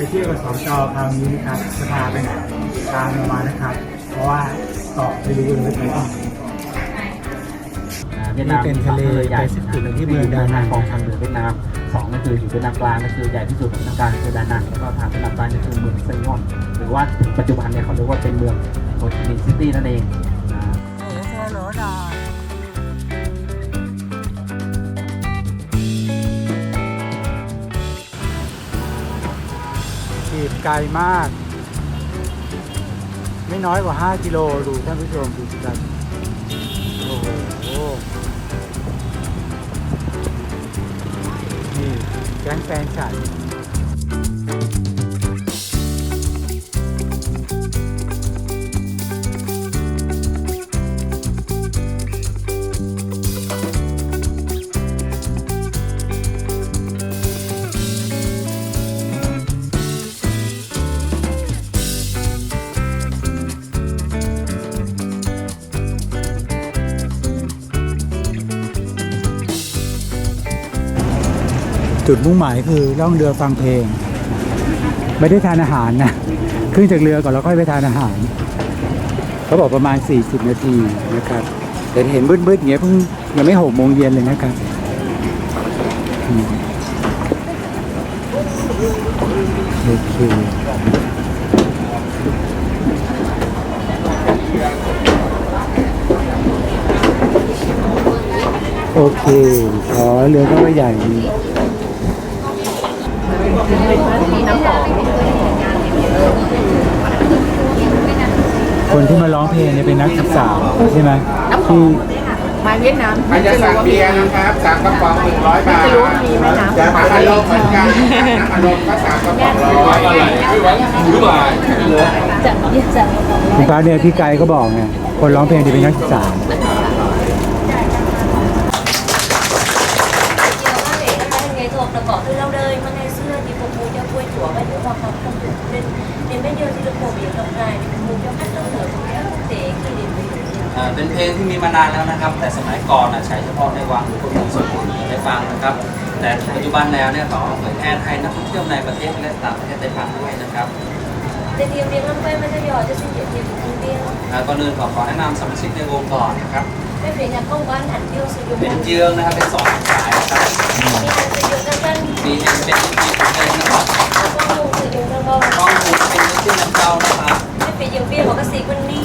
ไปเที่ยวกับสองจอคราวนี้นะครับจะพาไปไหนตามเรามานะครับ เพราะว่าเกาะไปรู้เลยว่าไปที่ไหนอ่าเวียดนามนี่เป็นทะเลใหญ่แปซิฟิกที่เมืองดานังของทางเหนือเวียดนามสองก็คืออยู่เวียดนามกลางก็คือใหญ่ที่สุดของทางกลางคือดานังแล้วก็ทางเวียดนามใต้ก็คือเมืองเซงอนหรือว่าปัจจุบันเนี่ยเขาเรียกว่าเป็นเมืองโฮจิมินห์ซิตี้นั่นเองอ่า ไกลมาก ไม่น้อยกว่า 5 กิโลดูท่านผู้ชมดูสิครับโอ้โหนี่แก๊งแฟนฉัน จุดมุ่งหมายคือล่องเรือฟังเพลง ไม่ได้ทานอาหารนะขึ้นจากเรือก่อนแล้วค่อยไปทานอาหารเขาบอกประมาณ 40 นาทีนะครับแต่เห็นมืดๆอย่างเงี้ยเพิ่งยังไม่หกโมงเย็นเลยนะครับโอเคโอเค อ๋อ เรือก็ไม่ใหญ่ คนที่มาร้องเพลงเนี่ยเป็นนักศึกษาใช่ไหมที่มาเวียดนามใครจะสั่งเบียร์นะครับสั่งกระป๋องหนึ่งร้อยบาทจะรู้ว่ามีแม่น้ำจะมาอารมณ์เหมือนกันน้ำอารมณ์ก็สั่งกระป๋องร้อยคุณป้าเนี่ยพี่ไกด์ก็บอกไงคนร้องเพลงจะเป็นนักศึกษา lâu đời mà ngày xưa thì phục vụ cho vui chúa và những hoạt động công việc nên đến bây giờ thì được phổ biến rộng rãi để phục vụ cho khách trong nước cũng như quốc tế khi đến với Việt Nam. อ่าเป็นเพลงที่มีมานานแล้วนะครับ แต่สมัยก่อนนะใช้เฉพาะในวังหรือคนส่วนได้ฟังนะครับ แต่ปัจจุบันแล้วเนี่ยเขาเผยแพร่ให้นักท่องเที่ยวในประเทศและต่างประเทศได้ฟังด้วยนะครับ Thì điều điện lâm quay mà cho nhỏ cho xin giới thiệu với thông tin อ่าก่อนอื่นขอขอแนะนำสมาชิกในวงก่อนนะครับ Cái việc nhạc công quan hẳn tiêu sử dụng เป็นเจืองนะครับเป็นสองสายนะครับ มีเป็นเป็นมีเพลงนะครับน้อมูเป็นชื่อน้ำเจ้านะครับ Cái việc dựng viên của các sĩ quân ni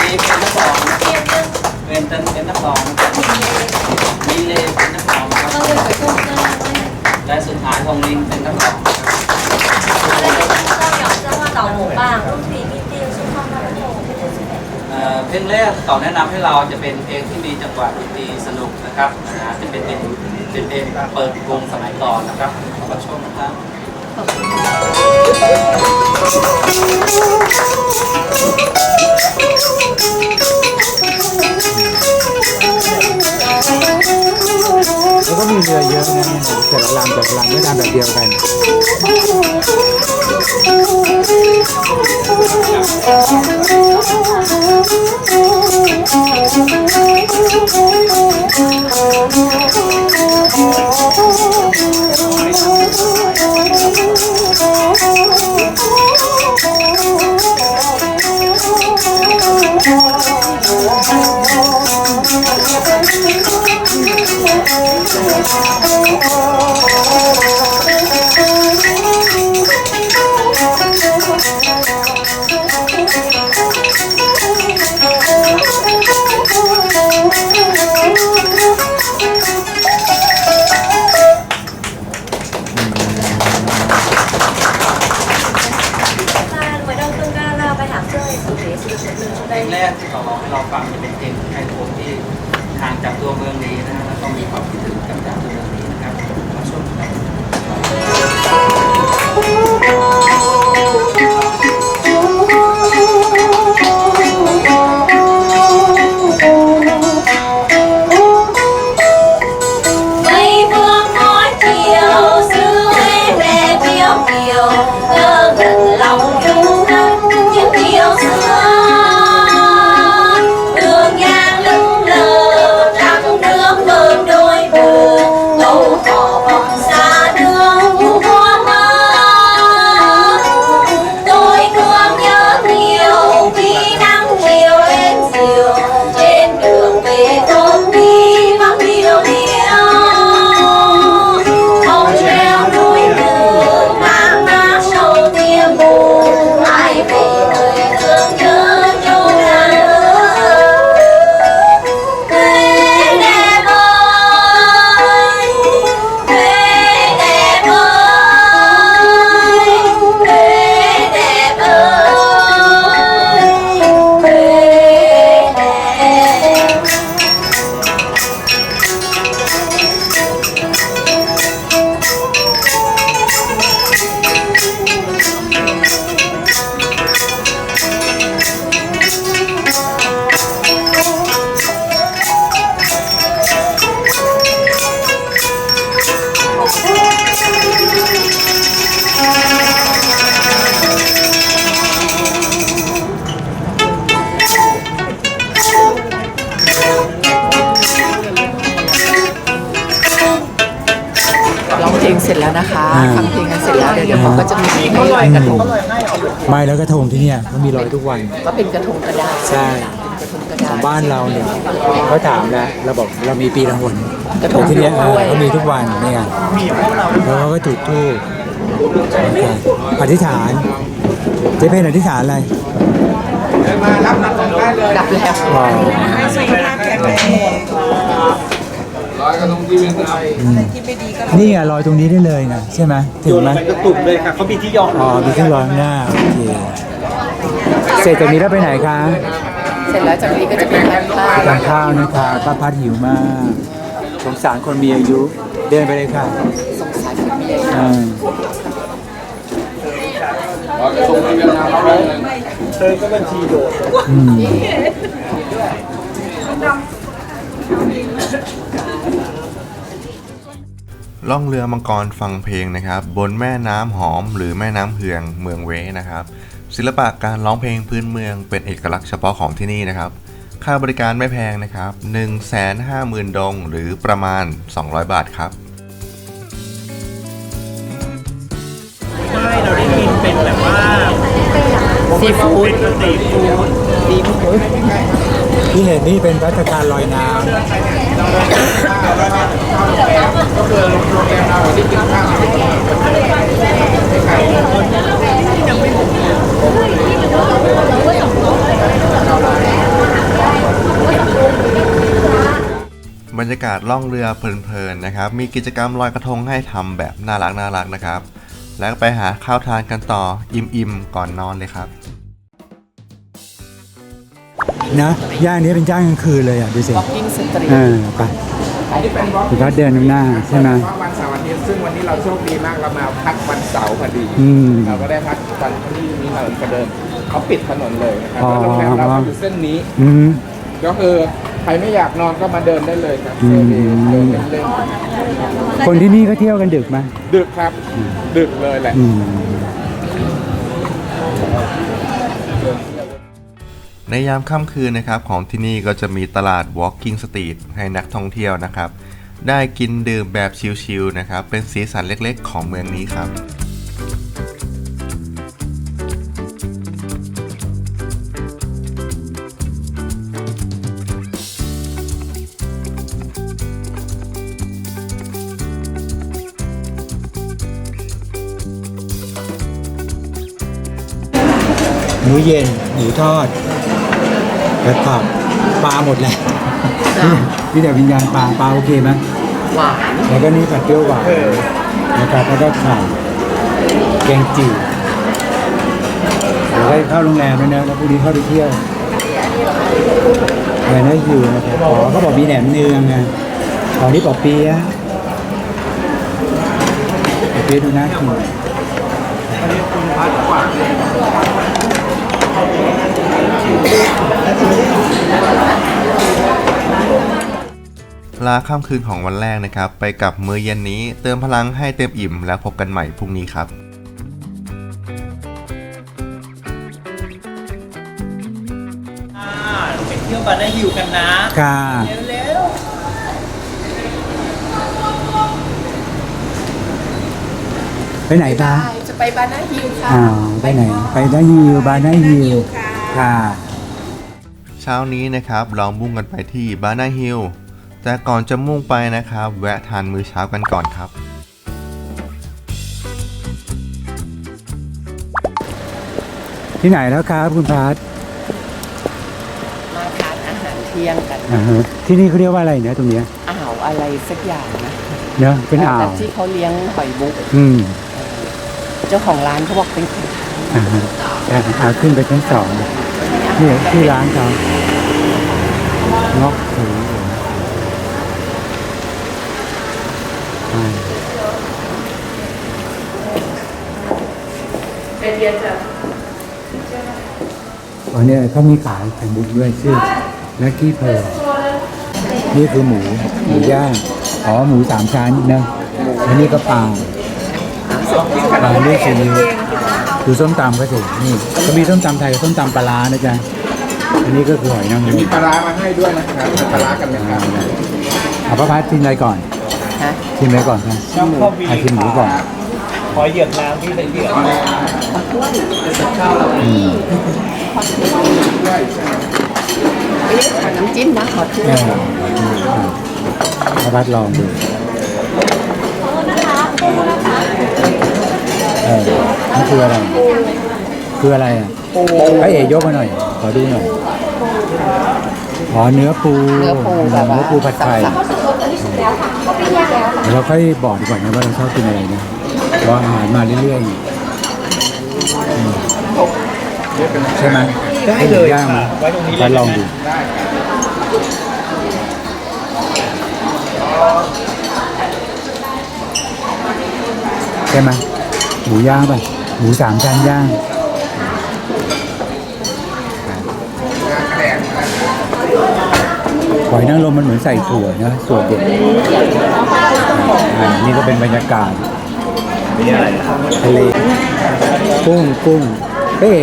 มีเป็นน้ำสองเป็นเป็นเป็นน้ำสองมีเลเป็นน้ำสองครับและสุดท้ายทองลิงเป็นน้ำสองเอ่อเพลงแรกต่อแนะนำให้เราจะเป็นเพลงที่มีจังหวะดนตรีสนุกนะครับอ่าจะเป็นเพลง เป็นเพลงเปิดวงสมัยก่อนนะครับขอชมนะครับแล้วก็มีเรือเยอะนะแต่ละลำแต่ละลำไม่ทำแบบเดียวกัน Thank Música เนี่ยก็มีลอยทุกวัน ก็เป็นกระทงกระดาษใช่ เป็นกระทงกระขดาองษบ้านเราเนี่ยเขาถามแล้วเราบอกเรามีปีละหนกระทงแต่ที่เนี่ยเอด้อวย เขามีทุกวันเนี่ยแล้วเขาก็จุดธูปนะครับอธิษฐานเจ๊เพนอธิษฐานอะไรเดินมารับน้ำส่งได้เลยดับแล้วอ๋อร้อยกระทงที่เวียนไทยนี่ไงลอยตรงนี้ได้เลยนะใช่ไหมถึงไหมมันก็ตุ่มเลยค่ะเขามีที่ยอมอ๋อมีที่ลอยข้างหน้าโอเค เสร็จจากนี้แล้วไปไหนคะเสร็จแล้วจากนี้ก็จะเป็นการข้าวทานข้าวนะคะป้าพัดหิวมาก สงสารคนมีอายุ เดินไปเลยค่ะ สงสารคนมีอายุอ่าร้อยกระทงที่เวียนนาร้อยเลยเธอก็บัญชีโดดอืมล่องเรือมังกรฟังเพลงนะครับ บนแม่น้ำหอมหรือแม่น้ำเฮืองเมืองเวนะครับ ศิลปะการร้องเพลงพื้นเมืองเป็นเอกลักษณ์เฉพาะของที่นี่นะครับ ค่าบริการไม่แพงนะครับ 150,000 ดง หรือประมาณ 200 บาทครับใช่เราได้กินเป็นแบบว่าซีฟู้ดเป็นสตรีทฟู้ดซีฟู้ดที่เห็นนี่เป็นพัฒการลอยน้ก็คือโรงแรมเราที่กินข้าว บรร ยากาศล่องเรือเพลินๆนะครับ มีกิจกรรมลอยกระทงให้ทำแบบน่ารักน่ารักนะครับ แล้วไปหาข้าวทานกันต่ออิ่มๆก่อนนอนเลยครับำนะย่านนี้เป็นย่านกลางคืนเลยอะดูสิ Walking Street เออไปคุณพัดเดินข้างหน้าใช่ไหม เพราะวันเสาร์อาทิตย์ซึ่งวันนี้เราโชคดีมากเรามาพักวันเสาร์พอดี อืมเราก็ได้พักวันที่มีถนนประเดิมเขาปิดถนนเลยนะครับอ๋อ แล้วโรงแรมเราก็อยู่เส้นนี้ อืมก็คือใครไม่อยากนอนก็มาเดินได้เลยครับอืเซมเว่นเดินเล่นคนที่นี่ก็เที่ยวกันดึกไหมๆดึกครับ ดึกเลยแหละ อืม ในยามค่ำคืนนะครับของที่นี่ก็จะมีตลาด Walking Street ให้นักท่องเที่ยวนะครับ ได้กินดื่มแบบชิลๆนะครับ เป็นสีสันเล็กๆของเมืองนี้ครับ หมูเย็น หมูทอดแล้วผักปลาหมดแหละนี่แต่วิญญาณปลาปลาโอเคไหมหวานแล้วก็นี่ผัดเปรี้ยวหวานนะครับแล้วก็ไข่แกงจืดเดี๋ยวได้เข้าโรงแรมแล้วนะแล้วพรุ่งนี้เข้าไปเที่ยวอะไรนะอยู่นะครับอ๋อเขาบอกมีแหนมเนืองไงของนี้ปอเปี๊ยะปอเปี๊ยะดูน่ากิน ลาค่ำคืนของวันแรกนะครับ ไปกับมื้อเย็นนี้เติมพลังให้เต็มอิ่มแล้วพบกันใหม่พรุ่งนี้ครับไปเที่ยวบานาฮิวกันนะค่ะเร็วไปไหนคะจะ ไปบานาฮิลค่ะ อ้าวไปไหน ไปได้ฮิวบานาฮิวค่ะ เช้านี้นะครับเรามุ่งกันไปที่บานาฮิลแต่ก่อนจะมุ่งไปนะครับ แวะทานมื้อเช้ากันก่อนครับ ที่ไหนแล้วครับคุณพัทมาทานอาหารเที่ยงกันอ่าฮะที่นี่เขาเรียกว่าอะไรเนี่ยตรงเนี้ยอ่าวอะไรสักอย่างนะเนอะเป็นอ่าแต่วที่เขาเลี้ยงหอยมุกอืม เจ้าของร้านเขาบอกเป็นคนอ่าฮะอ่าอ่าขึ้นไปชั้นสองนี่ที่ร้านเขางอกถืออ่าอ๋อเนี่ยเขามีขายไข่มุกด้วยชื่อลักกี้เพลนี่คือหมูหมูย่างอ๋อหมูสามชั้นนะอันนี้ก็ปลาป ลาด้วยซีอิ๊วคือส้มตำก็สินี่ก็มีส้มตำไทยกับส้มตำปลาร้านะจ๊ะอันนี้ก็คือหอยนางรมมีปลาร้ามาให้ด้วยนะครับทานปลาร้ากันไหมครับเอาพระพัดกินอะไรก่อนเฮะ ชิมไปก่อนนะชิมหมูอาชิมหมูก่อนขอเหยียบน้ำที่เป็นเหยียบอืมเอ๊ะขอน้ำจิ้มนะขอถ้วเอยอเอาพัดลองดู เออนี่คืออะไร คืออะไรอะพระเอกยกมาหน่อย ขอดูหน่อยอ๋อเนื้อปูเนื้อปูแบบว่าเนื้อปูผัดไข่สับ เดี๋ยวเราค่อยบอกดีกว่านะว่าเราชอบกินอะไรนะเพราะอาหารมาเรื่อยๆอืมใช่ไหมได้เลยย่างค่ะไหมไว้ตรงนี้เลพัยดลองดูใช่ไหม หมูย่างป่ะหมูสามชั้นย่าง หอยนางรมมันเหมือนใส่ถั่วนะส่วนเด็ดอ่านี่ก็เป็นบรรยากาศทะเลกุ้งกุ้งเอ๊ะ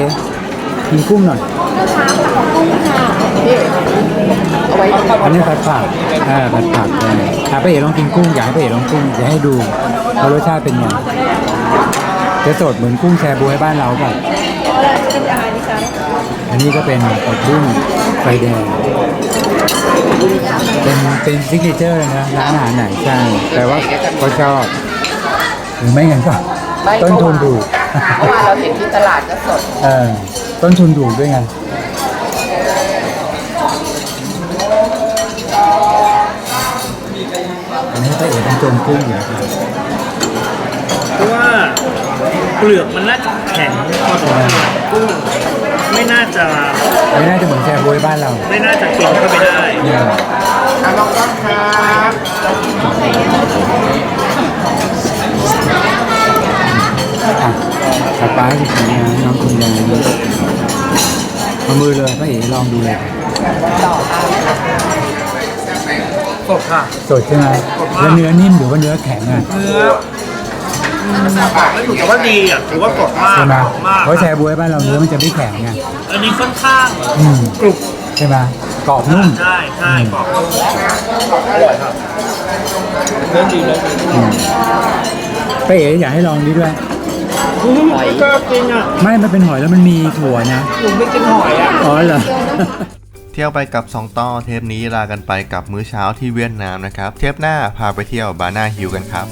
กินกุ้งหน่อยเอาไว้อันนี้ผัดผักอ่าผัดผักได้อะป้าเอ๋ลองกินกุ้งอยากให้ป้าเอ๋ลองกุ้งอยากให้ดูว่ารสชาติเป็นยังไง จะสดเหมือนกุ้งแชร์บวยบ้านเราเปล่ะอันนี้ก็เป็นผักบุ้งไฟแดง เป็นเป็นซิกเนเจอร์เลยนะร้านอาหารไหนใช่แต่ว่าเขาชอบหรือไม่งั้นก็ไม่ต้นทุนถูกเพราะว่าเราเห็นที่ตลาดก็สดเออต้นทุนถูกด้วยไงอันนี้ป้าเอ๋ต้องจมกุ้งอยู่นะครับเพราะว่า เปลือกมันน่าจะแข็งพอสมควรกุ้งไม่น่าจะไม่น่าจะเหมือนแชร์บวยบ้านเราไม่น่าจะกินเข้าไปได้เนี่ยอะลองต้นครับอะสปาให้คุณยายน้องคุณยายเอามือเลยป้าเอ๋ลองดูเลยสดค่ะสดใช่ไหมแล้วเนื้อนิ่มหรือว่าเนื้อแข็งอะเนื้อ ไม่ถูกแต่ว่าดีอะถือว่าสดมากใช่ไหมมากเพราะแชร์บวยบ้านเราเนื้อมันจะไม่แข็งไงอันนี้ค่อนข้างอืมกรุบใช่ไหมกรอบนุ่มใช่ใช่กรอบอร่อยครับเรื่องดีเรื่องดีอืมป้าเอ๋อยากให้ลองนี้ด้วย หอยก็จริงอะไม่ มันเป็นหอยแล้วมันมีถั่วนะ หนูไม่กินหอยอะ อ๋อเหรอ เที่ยวไปกับสองต่อเทปนี้ลากันไปกับมื้อเช้าที่เวียดนามนะครับ เทปหน้าพาไปเที่ยวบานาฮิลกันครับ